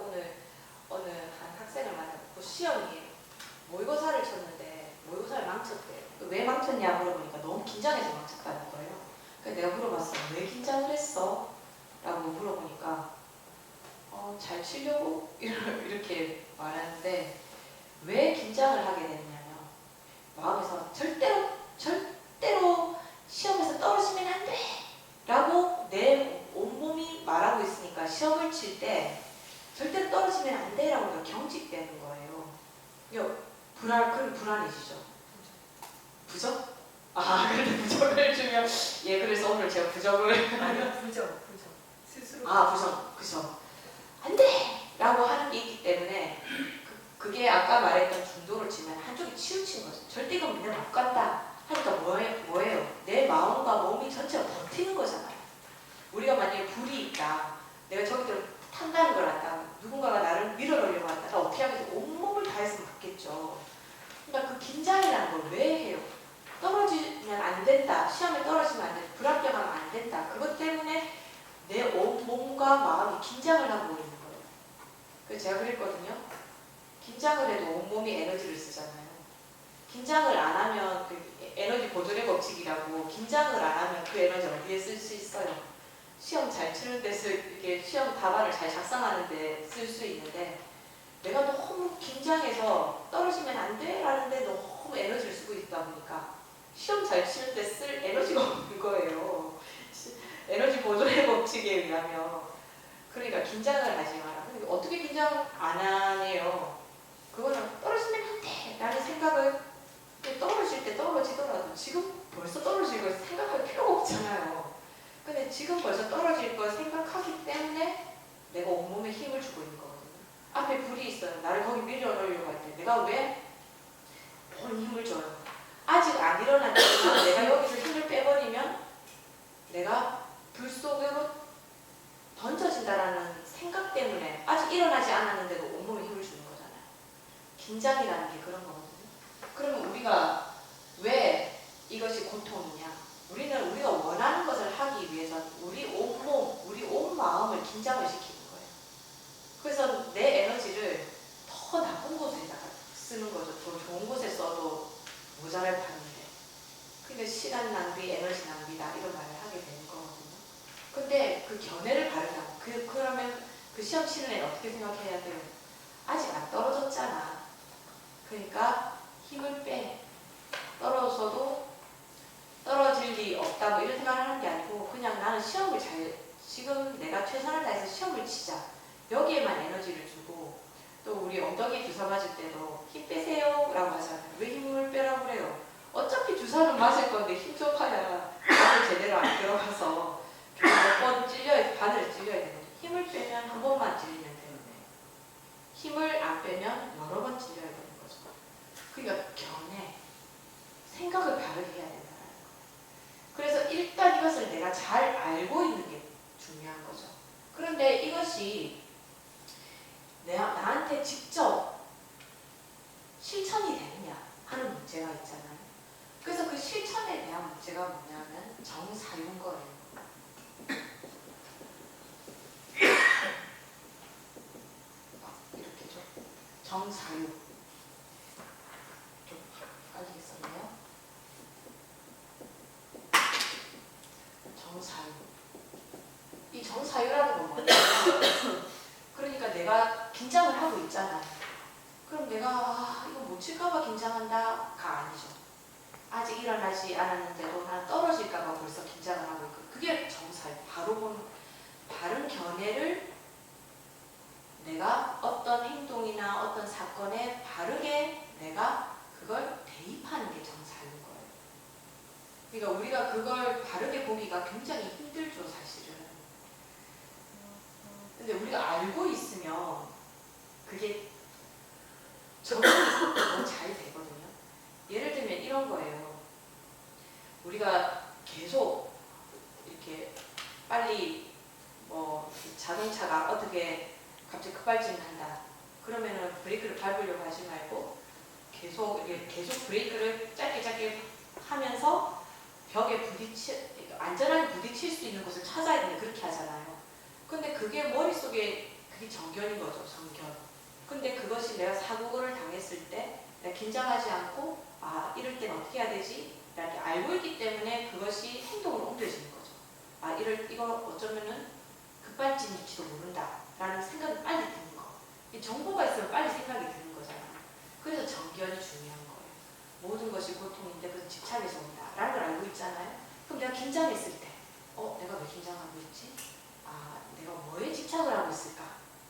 오늘 어느 한 학생을 만났고 시험이 모의고사를 쳤는데 모의고사를 망쳤대. 왜 망쳤냐 물어보니까 너무 긴장해서 망쳤다는 거예요. 그래서 내가 물어봤어. 왜 긴장을 했어? 라고 물어보니까 어, 잘 치려고 이렇게 말하는데 왜 긴장을 하게 됐냐면 마음에서 절대로 절대로 시험에서 떨어지면 안 돼! 라고 내 온몸이 말하고 있으니까 시험을 칠때 절대로 떨어지면 안 돼! 라고 경직되는 거예요. 이거 불안, 그럼 불안해지죠? 부적? 아, 그런데 부적을 주면 예, 그래서 오늘 제가 부적을 아니요 부정 부정 스스로 아, 부정, 그죠. 안 돼! 라고 하는 게 있기 때문에 그, 그게 아까 말했던 중도를 치면 한쪽이 치우친 거죠. 절대 이건 내가 못 간다 하니까 뭐예, 뭐예요? 내 마음과 몸이 전체가 버티는 거잖아요. 우리가 만약에 불이 있다. 내가 저기를 탄다는 걸 알다. 누군가가 나를 밀어넣으려고 한다. 나 어떻게 하겠어? 온몸을 다해서 맞겠죠. 그러니까 그 긴장이라는 걸 왜 해요? 떨어지면 안 된다. 시험에 떨어지면 안 된다. 불합격하면 안 된다. 그것 때문에 내 온몸과 마음이 긴장을 하고 있는 거예요. 그래서 제가 그랬거든요. 긴장을 해도 온몸이 에너지를 쓰잖아요. 긴장을 안 하면 그 에너지 보존의 법칙이라고 긴장을 안 하면 그 에너지 어디에 쓸 수 있어요? 시험 잘 치는 데서 이렇게 시험 답안을 잘 작성하는 데 쓸 수 있는데 내가 너무 긴장해서 떨어지면 안 돼라는데 너무 에너지를 쓰고 있다 보니까 시험 잘 치는 데 쓸 에너지가 없는 거예요. 에너지 보존의 법칙에 의하면 그러니까 긴장을 하지 마라. 어떻게 긴장 안 하네요? 그거는 떨어지면 안 돼! 라는 생각을 떨어질 때 떨어지더라도 지금 벌써 떨어질 걸 생각할 필요가 없잖아요. 근데 지금 벌써 떨어질 걸 생각하기 때문에 내가 온몸에 힘을 주고 있는 거거든요. 앞에 불이 있어요. 나를 거기 밀어넣으려고 할 때 내가 왜온 힘을 줘요? 아직 안 일어났지만 내가 여기서 힘을 빼버리면 내가 불 속으로 던져진다라는 생각 때문에 아직 일어나지 않았는데도 온몸에 힘을 주는 거잖아요. 긴장이라는 게 그런 거거든요. 그러면 우리가 왜 이것이 고통이냐? 우리는 우리가 원하는 것을 하기 위해서 우리 온몸, 우리 온 마음을 긴장을 시키는 거예요. 그래서 내 에너지를 더 나쁜 곳에다가 쓰는 거죠. 더 좋은 곳에 써도 모자랄 판인데. 그러니까 시간 낭비, 에너지 낭비다 이런 말을 하게 되는 거거든요. 근데 그 견해를 바르자고 그 그러면 그 시험 치는 애는 어떻게 생각해야 돼요? 아직 안 떨어졌잖아. 그러니까 힘을 빼. 떨어져도 떨어질 리 없다 뭐 이런 생각을 하는 게 아니고 그냥 나는 시험을 잘 지금 내가 최선을 다해서 시험을 치자. 여기에만 에너지를 주고 또 우리 엉덩이 주사 맞을 때도 힘 빼세요 라고 하잖아요. 왜 힘을 빼라고 그래요? 어차피 주사는 맞을 건데 힘 좀 파야 바늘 제대로 안 들어가서 몇번 찔려야 바늘을 찔려야 되는데 힘을 빼면 한 번만 찔리면 되는데 힘을 안 빼면 여러 번 찔려야 되는 거죠. 그러니까 견해 생각을 바르게 해야 거예요. 그래서 일단 이것을 내가 잘 알고 있는 게 중요한 거죠. 그런데 이것이 내가 나한테 직접 실천이 되느냐 하는 문제가 있잖아요. 그래서 그 실천에 대한 문제가 뭐냐면 정사유인 거예요. 죠 정사유. 좀 알겠었나요? 정사유. 이 정사유라는 건 뭐냐면 그러니까 내가 긴장을 하고 있잖아요. 그럼 내가 아, 이거 못 칠까봐 긴장한다가 아니죠. 아직 일어나지 않았는데도 나는 떨어질까봐 벌써 긴장을 하고 있고 그게 정사유. 바로 보는 바른 견해를 내가 어떤 행동이나 어떤 사건에 바르게 내가 그걸 대입하는 게 거예요. 그러니까 우리가 그걸 바르게 보기가 굉장히 힘들죠, 사실은. 근데 우리가 알고 있으면 그게 적응이 너무 잘 되거든요. 예를 들면 이런 거예요. 우리가 계속 이렇게 빨리 뭐 자동차가 어떻게 갑자기 급발진을 한다. 그러면은 브레이크를 밟으려고 하지 말고 계속 이렇게 계속 브레이크를 짧게 짧게 하면서 벽에 부딪히 안전하게 부딪힐 수 있는 곳을 찾아야 되는데 그렇게 하잖아요. 근데 그게 머릿속에 그게 정견인 거죠, 정견. 근데 그것이 내가 사고를 당했을 때 내가 긴장하지 않고 아 이럴 땐 어떻게 해야 되지? 라고 알고 있기 때문에 그것이 행동으로 옮겨지는 거죠. 아 이럴 이거 어쩌면은 급발진일지도 모른다라는 생각이 빨리 드는 거. 이 정보가 있으면 빨리 생각이 드는 거잖아요. 그래서 중요한 거예요. 모든 것이 고통인데 그것은 집착에서 온다라는 걸 알고 있잖아요. 그럼 내가 긴장했을 때, 어 내가 왜 긴장하고 있지? 아 내가 뭐에 집착을 하고 있을까?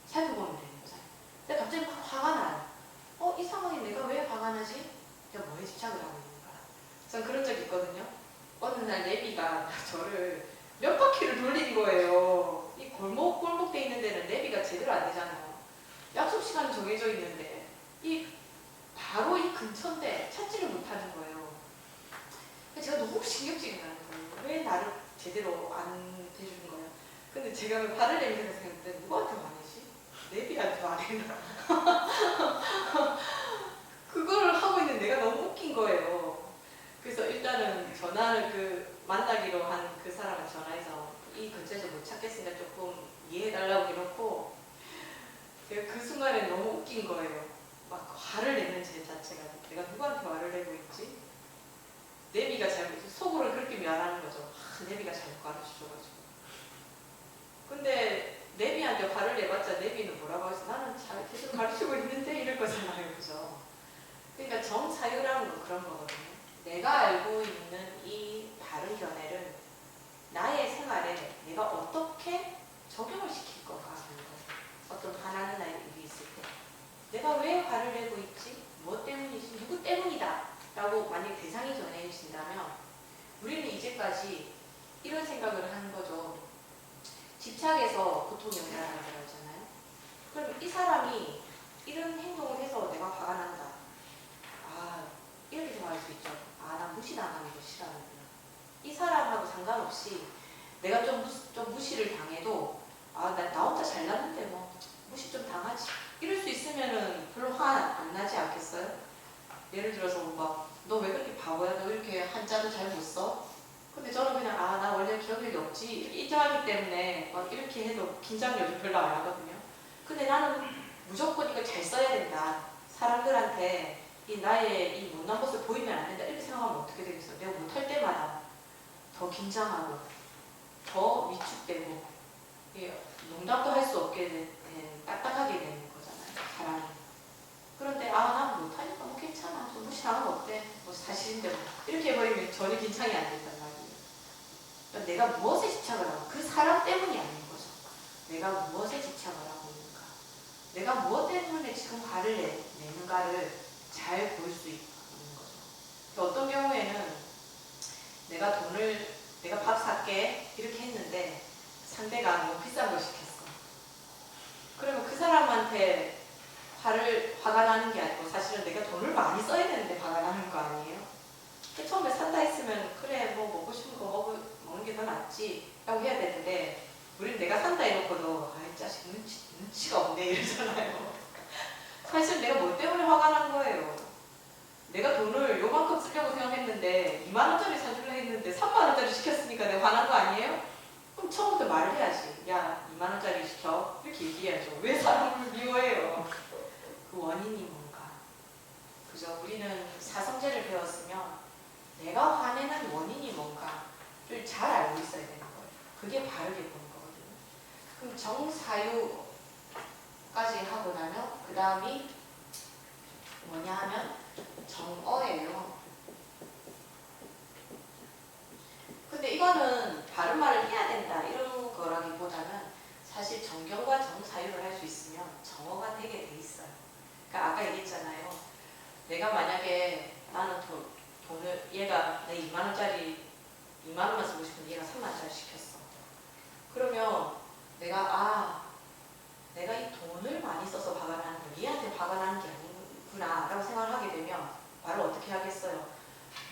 살펴보면 되는 거잖아요. 근데 갑자기 막 화가 나요. 어 이 상황에 내가 왜 화가 나지? 내가 뭐에 집착을 하고 있는가? 전 그런 적 있거든요. 어느 날 내비가 저를 몇 바퀴를 돌린 거예요. 이 골목 골목 돼 있는 데는 내비가 제대로 안 되잖아요. 약속 시간이 정해져 있는데 이 바로 이 근처인데 찾지를 못하는 거예요. 그래서 제가 너무 신경질이 나는 거예요. 왜 나를 제대로 안 해주는 거예요? 근데 제가 화를 내면서 생각했는데 누구한테 화내지? 내비한테 화내나? 그거를 하고 있는 내가 너무 웃긴 거예요. 그래서 일단은 전화를 그 만나기로 한 그 전화해서 이 근처에서 못 찾겠으니까 조금 이해해달라고 해놓고 제가 그 순간에 너무 웃긴 거예요. 막 화를 내는 제 자체가 내가 누구한테 화를 내고 있지? 내비가 잘못 속으로 그렇게 미안하는 거죠. 아, 내비가 잘못 가르쳐줘가지고. 근데 내비한테 화를 내봤자 내비는 뭐라고 해서 나는 잘 계속 가르치고 있는데 이럴 거잖아요, 그죠? 그러니까 정사유라는 건 그런 거거든요. 내가 알고 있는 이 바른 견해를 나의 생활에 내가 어떻게 적용을 시킬 건가 하는 거예요. 어떤 화나는 일이 있을 때 내가 왜 화를 내고 있지? 뭐 때문이지? 누구 때문이다? 라고 만약 대상이 정해진다면 우리는 이제까지 이런 생각을 하는 거죠. 집착해서 고통이 온다는 걸 알잖아요. 그럼 이 사람이 이런 행동을 해서 내가 화가 난다. 아, 이렇게 생각할 수 있죠. 아, 난 무시당하는 거 싫어하는구나. 이 사람하고 상관없이 내가 좀, 무, 좀 무시를 당해도 아, 나, 나 혼자 잘났는데 뭐 무시 좀 당하지. 이럴 수 있으면은 별로 화 안 나지 않겠어요? 예를 들어서 막너왜 그렇게 바보야? 너 이렇게 한자도 잘 못 써? 근데 저는 그냥 아 나 원래 기억력이 없지 인정하기 때문에 막 이렇게 해도 긴장력이 별로 안 하거든요. 근데 나는 무조건 이걸 잘 써야 된다. 사람들한테 이 나의 이 못난 모습 보이면 안 된다. 이렇게 생각하면 어떻게 되겠어? 내가 못할 때마다 더 긴장하고 더 위축되고 농담도 할 수 없게 된, 된 딱딱하게 되는 거잖아요. 사람이. 그런데 아 난 못하니까 뭐 괜찮아. 좀 무시하는 거 어때? 뭐 사실인데 뭐. 이렇게 해버리면 전혀 긴장이 안 된단 말이에요. 그러니까 내가 무엇에 집착을 하고 그 사람 때문이 아닌 거죠. 내가 무엇에 집착을 하고 있는가. 내가 무엇 때문에 지금 화를 내, 내는가를 잘 볼 수 있는 거죠. 또 어떤 경우에는 내가 돈을 내가 밥 살게 이렇게 했는데 상대가 너무 비싼 걸 시켰어. 그러면 그 사람한테 화를 화가 나는 게 아니고 사실은 내가 돈을 많이 써야 되는데 화가 나는 거 아니에요? 그 처음에 산다 했으면 그래 뭐 먹고 싶은 거 먹을, 먹는 게 더 낫지 라고 해야 되는데 우린 내가 산다 해놓고도 아이 자식 눈치, 눈치가 없네 이러잖아요. 사실 내가 뭐 때문에 화가 난 거예요. 내가 돈을 요만큼 쓰려고 생각했는데 2만 원짜리 사주려 했는데 3만 원짜리 시켰으니까 내가 화난 거 아니에요? 그럼 처음부터 말을 해야지. 야 2만 원짜리 시켜 이렇게 얘기해야죠. 왜 사람을 미워해요? 그 원인이 뭔가. 그죠? 우리는 사성제를 배웠으면 내가 화내는 원인이 뭔가를 잘 알고 있어야 되는 거예요. 그게 바르게 보는 거거든요. 그럼 정사유까지 하고 나면 그 다음이 뭐냐 하면 정어예요. 근데 이거는 바른 말을 해야 된다 이런 거라기보다는 사실 정경과 정사유를 할 수 있으면 정어가 되게 돼 있어요. 그러니까 아까 얘기했잖아요. 내가 만약에 나는 돈, 돈을 얘가 내 2만 원짜리 2만 원만 쓰고 싶은데 얘가 3만 원짜리 시켰어. 그러면 내가 아 내가 이 돈을 많이 써서 화가 나는 거 얘한테 나는 게 아니구나 라고 생각을 하게 되면 말을 어떻게 하겠어요?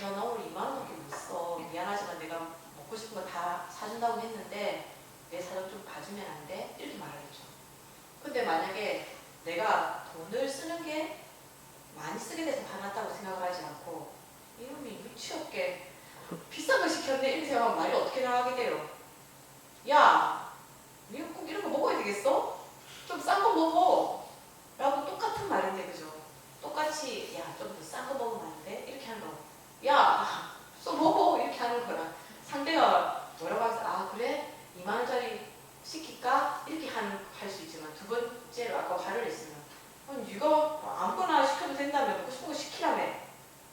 야 나 오늘 2만 원밖에 못 써. 미안하지만 내가 먹고 싶은 거 다 사준다고 했는데 내 사정 좀 봐주면 안 돼? 이렇게 말하겠죠. 근데 만약에 내가 돈을 쓰는 게 많이 쓰게 돼서 화났다고 생각을 하지 않고 이놈이 유치 없게 비싼 거 시켰네 이렇게 생각하면 말이 어떻게 나가게 돼요? 야, 꼭 이런 거 먹어야 되겠어? 좀싼 먹어. 라고 똑같은 말인데, 그죠? 똑같이, 야, 좀더싼거 먹으면 안 돼? 이렇게 하는 거. 야, 써 먹어. 이렇게 하는 거랑 상대가 뭐라고 하서, 아, 그래? 2만 원짜리 시킬까? 이렇게 할 수 있지만 두 번째로 아까 화를 냈으면 아니 네가 아무거나 시켜도 된다며 먹고 싶은 거 시키라며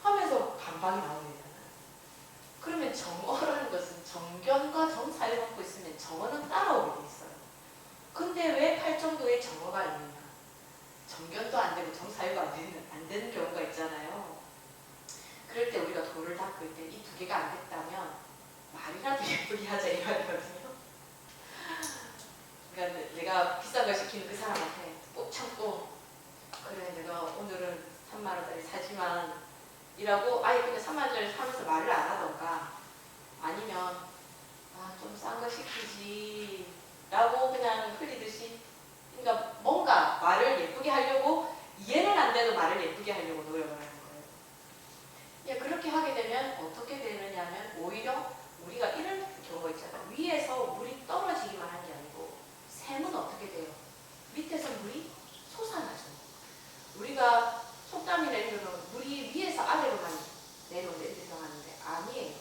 하면서 반박이 나오게 되잖아요. 그러면 정어라는 것은 정견과 정사를 갖고 있으면 정어는 따라오게 돼 있어요. 근데 왜 팔정도에 정어가 있느냐? 정견도 안 되고 정사유가 안 되는, 안 되는 경우가 있잖아요. 그럴 때 우리가 돌을 닦을 때 이 두 개가 안 됐다면 말이라도 예쁘게 하자 이 말이거든요. 그러니까 내가 비싼 걸 시키는 그 사람한테 꼭 참고 그래 내가 오늘은 3만 원짜리 사지만 이라고 아예 그냥 3만 원짜리 사면서 말을 안 하던가 아니면 아 좀 싼 거 시키지 라고 그냥 흘리듯이 그러니까 뭔가 말을 예쁘게 하려고 이해는 말을 예쁘게 하려고 노력을 하는 거예요. 예, 그렇게 하게 되면 어떻게 되느냐면 오히려 우리가 이런 경우가 있잖아요. 위에서 물이 떨어지기만 한 게 아니고 샘은 어떻게 돼요? 밑에서 물이 솟아나죠. 우리가 속담이 내리면 물이 위에서 아래로만 내려오는데 이렇게 생각하는데 아니에요.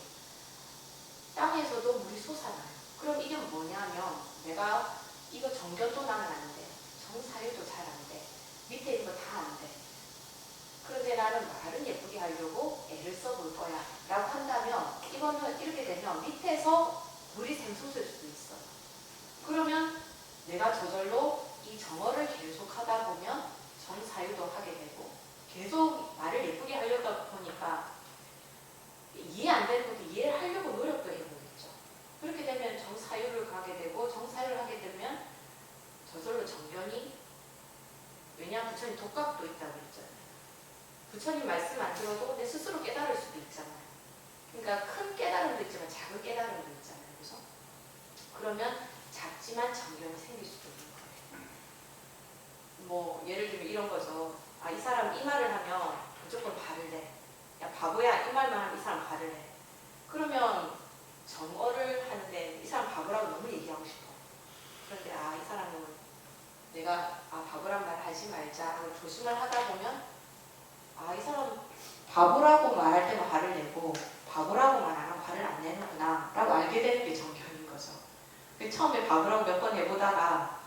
땅에서도 물이 솟아나요. 그럼 이게 뭐냐면 내가 이거 정견도 나는 안 돼. 정사유도 잘 안 돼. 밑에. 나는 말은 예쁘게 하려고 애를 써볼 거야. 라고 한다면 이거는 이렇게 되면 밑에서 물이 샘솟을 수도 있어. 그러면 내가 저절로 이 정어를 계속 하다 보면 정사유도 하게 되고 계속 말을 예쁘게 하려다 보니까 이해 안 되는 것도 이해를 하려고 노력도 해보겠죠. 그렇게 되면 정사유를 가게 되고 정사유를 하게 되면 저절로 정견이 왜냐하면 부처님 독각도 있다고 그랬잖아요. 부처님 말씀 안 들어도 내 스스로 깨달을 수도 있잖아요. 그러니까 큰 깨달음도 있지만 작은 깨달음도 있잖아요. 그래서 그러면 작지만 정견이 생길 수도 있는 거예요. 뭐 예를 들면 이런 거죠. 아 이 사람 이 말을 하면 무조건 내. 야 바보야 이 말만 하면 이 사람 해. 그러면 정어를 하는데 이 사람 바보라고 너무 얘기하고 싶어. 그런데 아 이 사람은 내가 아 바보란 말 하지 말자 하고 조심을 하다 보면 아 이 사람 바보라고 말할 때만 화를 내고 바보라고 말 안 하고 화를 안 내는구나 라고 알게 되는 게 정견인 거죠. 그 처음에 바보라고 몇 번 해보다가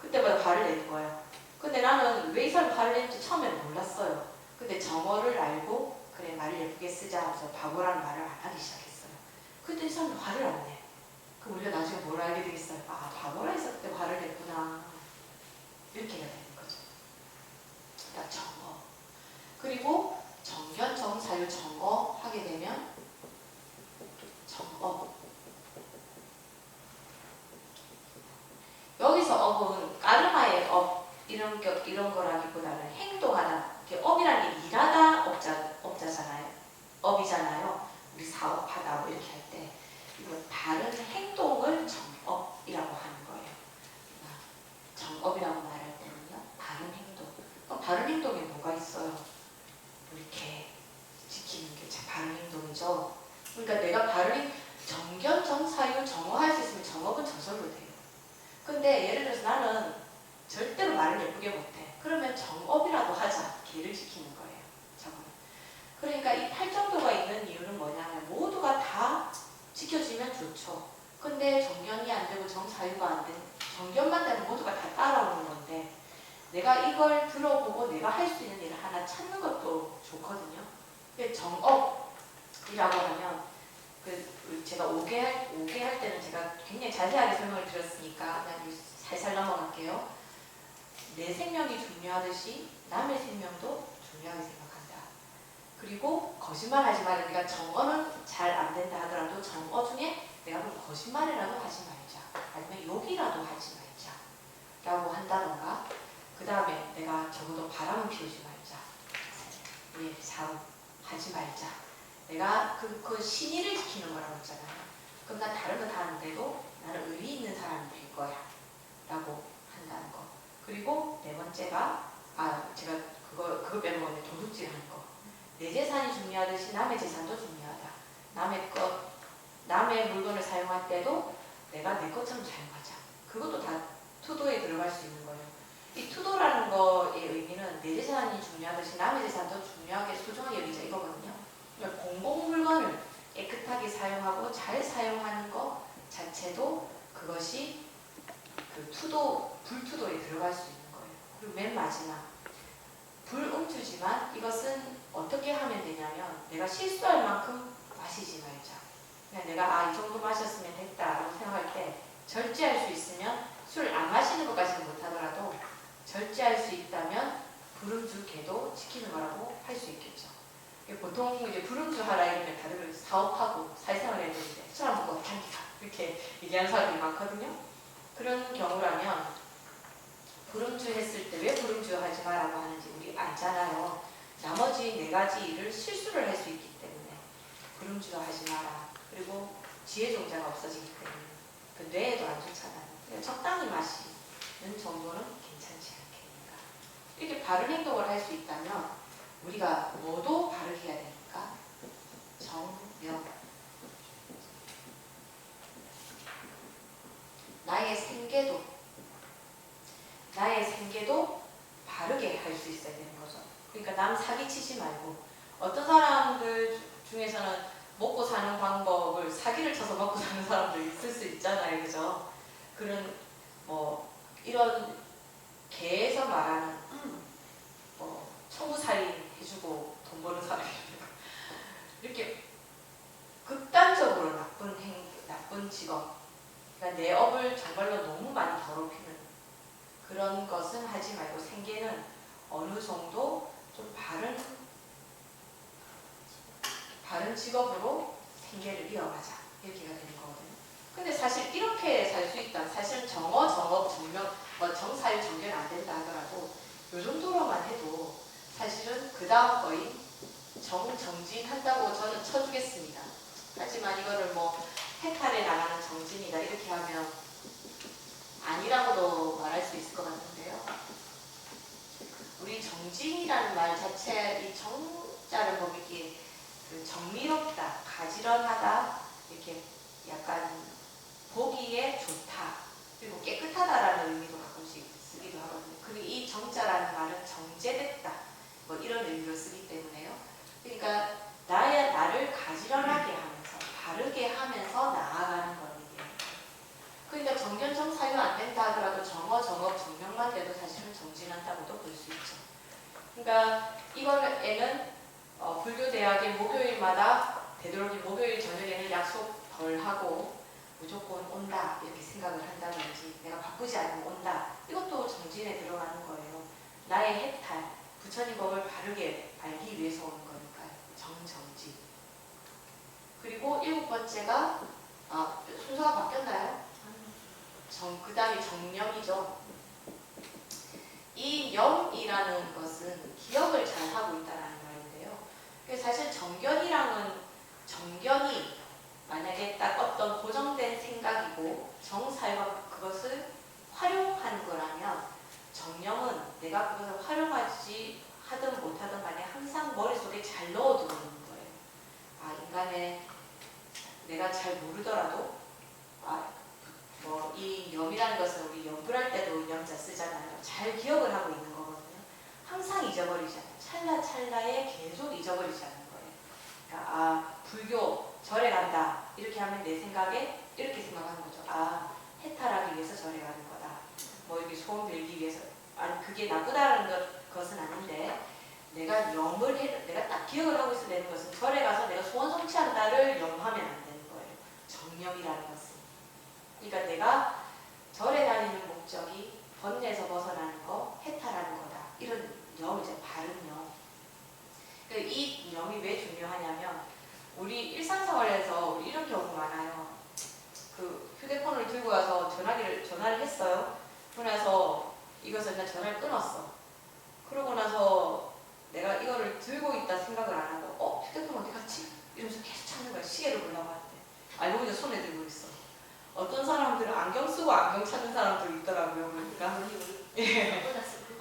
그때마다 화를 내는 거예요. 근데 나는 왜 이 사람 화를 냈는지 처음에는 몰랐어요. 근데 정어를 알고 그래 말을 예쁘게 쓰자 해서 바보라는 말을 안 하기 시작했어요. 근데 이 사람이 화를 안 내. 그럼 우리가 나중에 뭘 알게 되겠어요? 아 바보라 했을 때 화를 냈구나. 이렇게 해야 되는 거죠. 그러니까 정어. 그리고 정견, 정사유, 정어 하게 되면 정어. 여기서 업은 까르마의 업 이런 거 이런 거라기보다는 행동하다. 이렇게 업이라는 게 일하다 업자 업자잖아요. 업이잖아요. 우리 사업하다 뭐 이렇게 할 때 이거 다른 행동을 정업이라고 하는 거예요. 정업이라고 말할 때는요. 바른 행동. 그럼 바른 행동에 뭐가 있어요? 이렇게 지키는 게 참 바른 행동이죠. 그러니까 내가 바른 행- 정견, 정사유, 정어할 수 있으면 정업은 저절로 돼요. 근데 예를 들어서 나는 예쁘게 못해. 그러면 정업이라도 하자. 기를 지키는 거예요. 저거는. 그러니까 이 팔정도가 있는 이유는 뭐냐면 모두가 다 지켜지면 좋죠. 근데 정견이 안 되고 정사유가 안 되는 정견만 되면 모두가 다 따라오는 건데 내가 이걸 들어보고 내가 할 수 있는 일을 하나 찾는 것도 좋거든요. 정업이라고 하면 그 제가 5개 할, 5개 할 때는 제가 굉장히 자세하게 설명을 드렸으니까 그냥 살살 넘어갈게요. 내 생명이 중요하듯이 남의 생명도 중요하게 생각한다. 그리고 거짓말 하지 말라. 내가 정어는 잘 안 된다 하더라도 정어 중에 내가 그럼 거짓말이라도 하지 말자. 아니면 욕이라도 하지 말자. 라고 한다던가 그 다음에 내가 적어도 바람은 피우지 말자. 예, 사업 하지 말자. 내가 그, 그 신의를 지키는 거라고 했잖아요. 그럼 난 다른 거 다 하는데도 나는 의리 있는 사람이 될 거야. 라고 한다는 거. 그리고 네 번째가, 아, 제가 그거, 그거 빼먹었는데 도둑질 하는 거. 내 재산이 중요하듯이 남의 재산도 중요하다. 남의 것, 남의 물건을 사용할 때도 내가 내 것처럼 사용하자. 그것도 다 투도에 들어갈 수 있는 거예요. 이 투도라는 거의 의미는 내 재산이 중요하듯이 남의 재산도 중요하게 소중하게 여기자 이거거든요. 그러니까 공공 물건을 깨끗하게 사용하고 잘 사용하는 것 자체도 그것이 그 투도 불투도에 들어갈 수 있는 거예요. 그리고 맨 마지막 불음주지만 이것은 어떻게 하면 되냐면 내가 실수할 만큼 마시지 말자. 그냥 내가 아 이 정도 마셨으면 됐다라고 생각할 때 절제할 수 있으면 술 안 마시는 것까지는 못하더라도 절제할 수 있다면 불음주 개도 지키는 거라고 할 수 있겠죠. 보통 이제 불음주 하라 이러면 다들 사업하고 사회생활 해야 되는데 술 안 먹고 다니다 이렇게 얘기하는 사람들이 많거든요. 그런 경우라면 불음주 했을 때 왜 불음주 하지 마라고 하는지 우리 알잖아요. 나머지 네 가지 일을 실수를 할 수 있기 때문에 불음주 하지 마라. 그리고 지혜 종자가 없어지기 때문에 그 뇌에도 안 좋잖아요. 그러니까 적당히 마시는 정도는 괜찮지 않겠는가. 이렇게 바른 행동을 할 수 있다면 우리가 뭐도 바르게 해야 되니까 정명 나의 생계도 나의 생계도 바르게 할 수 있어야 되는 거죠. 그러니까 남 사기치지 말고 어떤 사람들 주- 중에서는 먹고 사는 방법을 사기를 쳐서 먹고 사는 사람도 있을 수 있잖아요, 그죠? 그런 뭐 이런 개에서 말하는 음, 뭐 청부살인 해주고 돈 버는 사람이 이렇게 극단적으로 나쁜 행 나쁜 직업, 그러니까 내 업을 정말로 너무 많이 더럽히는 그런 것은 하지 말고 생계는 어느 정도 좀 바른 바른 직업으로 생계를 이어가자 이렇게가 되는 거거든요. 근데 사실 이렇게 살 수 있다. 사실 정어, 정업, 정명, 뭐 정사일, 정견 안 된다 하더라도 요 정도로만 해도 사실은 그 다음 거인 정, 정진 한다고 저는 쳐주겠습니다. 하지만 이거를 뭐 해탈에 나가는 정진이다 이렇게 하면 아니라고도 말할 수 있을 것 같은데요. 우리 정진이라는 말 자체 이 정자를 보면 이게 그 정미롭다, 가지런하다 이렇게 약간 보기에 좋다 그리고 깨끗하다라는 의미도 가끔씩 쓰기도 하거든요. 그리고 이 정자라는 말은 정제됐다 뭐 이런 의미로 쓰기 때문에요. 그러니까 나의 나를 가지런하게 하면서 바르게 하면서 나아가는 거거든요. 그러니까 정견정 사유 안 된다 하더라도 정어, 정업, 정명만 돼도 사실은 정진한다고도 볼 수 있죠. 그러니까 이거에는 어, 불교 대학의 목요일마다 되도록이 목요일 저녁에는 약속 덜 하고 무조건 온다 이렇게 생각을 한다든지 내가 바쁘지 않으면 온다 이것도 정진에 들어가는 거예요. 나의 해탈 부처님 법을 바르게 알기 위해서 오는 거니까요. 정정진. 그리고 일곱 번째가 아 순서가 바뀌었나요? 정 그 다음이 정령이죠. 이 명이라는 것은 기억을 잘 하고 있다라는 말인데요. 사실 정견이랑은 정견이 만약에 딱 어떤 고정된 생각이고 정사유가 그것을 활용한 거라면 정령은 내가 그것을 활용하지 하든 못하든 간에 항상 머릿속에 잘 넣어두는 거예요. 아 인간의 내가 잘 모르더라도 아 뭐이 염이라는 것은 우리 연불할 때도 염자 쓰잖아요. 잘 기억을 하고 있는 거거든요. 항상 잊어버리지 않아요. 찰나찰나에 계속 잊어버리지 않는 거예요. 그러니까 아 불교 절에 간다 이렇게 하면 내 생각에 이렇게 생각하는 거죠. 아 해탈하기 위해서 절에 가는 거다. 뭐 이렇게 소원 빌기 위해서 아니 그게 나쁘다는 것, 것은 아닌데 내가 염을 해 내가 딱 기억을 하고 있어야 되는 것은 절에 가서 내가 소원 성취한다를 염하면 안되 는 거예요. 정념이라는 것은. 그러니까 내가 절에 다니는 목적이 번뇌에서 벗어나는 거, 해탈하는 거다. 이런 염이죠. 바른 염. 그이 염이 왜 중요하냐면 우리 일상생활에서 우리 이런 경우 많아요. 그 휴대폰을 들고 와서 전화기를 전화를 했어요. 나서 이것을 나 전화를 끊었어. 그러고 나서 내가 이거를 들고 있다 생각을 안 하고 어 휴대폰 어디 갔지? 이러면서 계속 찾는 거야. 시계를 하는데 알고 보니 손에 들고 있어. 어떤 사람들은 안경 쓰고 안경 찾는 사람도 있더라고요. 그러니까 예.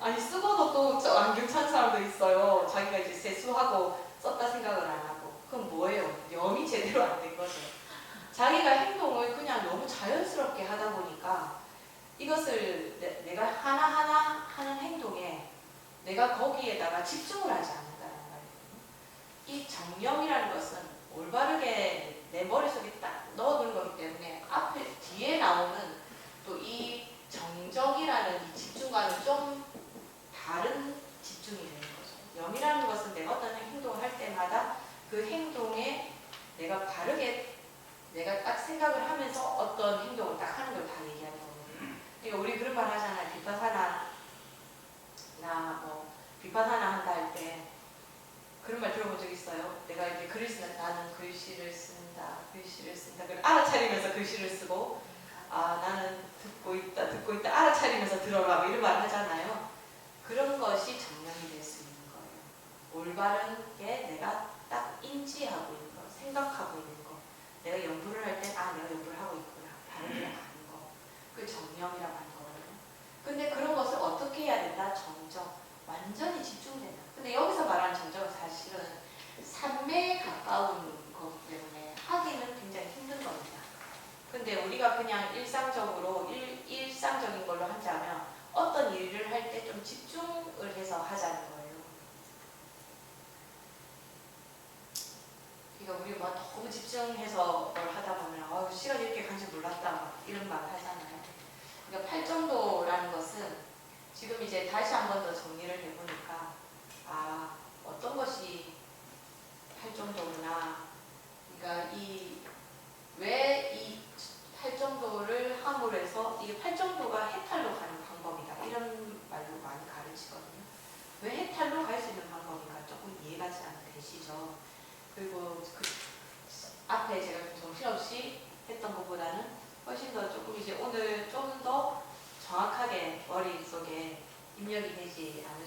아니 쓰고도 또 저 안경 찾는 사람도 있어요. 자기가 이제 세수하고 썼다 생각을 안 하고 그럼 뭐예요? 염이 제대로 안 된 거죠. 자기가 행동을 그냥 너무 자연스럽게 하다 보니까 이것을 내, 내가 하나 하나 하나 내가 거기에다가 집중을 하지 않는다는 말이에요. 이 정령이라는 것은 올바르게 내 머릿속에 딱 넣어두는 거기 때문에 앞에 뒤에 나오는 또 이 정정이라는 이 집중과는 좀 다른 집중이 되는 거죠. 영이라는 것은 내가 어떤 행동을 할 때마다 그 행동에 내가 바르게 내가 딱 생각을 하면서 어떤 행동을 딱 하는 걸 다 얘기하는 거거든요. 그러니까 우리 그런 말 하잖아요. 비파사나 나뭐 비파사나 한다 할때 그런 말 들어본 적 있어요. 내가 이제 글을 쓴다. 나는 글씨를 쓴다. 글씨를 쓴다. 그걸 알아차리면서 글씨를 쓰고 아 나는 듣고 있다. 듣고 있다. 알아차리면서 들어라. 뭐 이런 말 하잖아요. 그런 것이 정령이 될 수 있는 거예요. 올바른 게 내가 딱 인지하고 있는 거, 생각하고 있는 거. 내가 연구를 할 때 아 내가 연구를 하고 있구나. 바르게 아는 거. 그 정령이라고 하는 거거든요. 근데 그런 것을 어떻게 해야 된다? 정정. 완전히 집중된다. 근데 여기서 말하는 정정은 사실은 산매에 가까운 거기 때문에 하기는 굉장히 힘든 겁니다. 근데 우리가 그냥 일상적으로 일, 일상적인 걸로 하자면 어떤 일을 할 때 좀 집중을 해서 하자는 거예요. 그러니까 우리 뭐 너무 집중해서 뭘 하다 보면 아유 시간이 이렇게 간줄 몰랐다 막 이런 말 하잖아요. 그러니까 팔정도라는 것은 지금 이제 다시 한 번 더 정리를 해보니까 아 어떤 것이 팔정도구나. 그러니까 이 왜 이 팔정도를 함으로 해서 이게 팔정도가 해탈로 가는 방법이다 이런 말로 많이 가르치거든요. 왜 해탈로 갈 수 있는 방법인가 조금 이해가 잘안 되시죠. 그리고 그 앞에 제가 좀 정신없이 했던 것보다는 훨씬 더 조금 이제 오늘 좀더 정확하게 머릿속에 입력이 되지 않으셨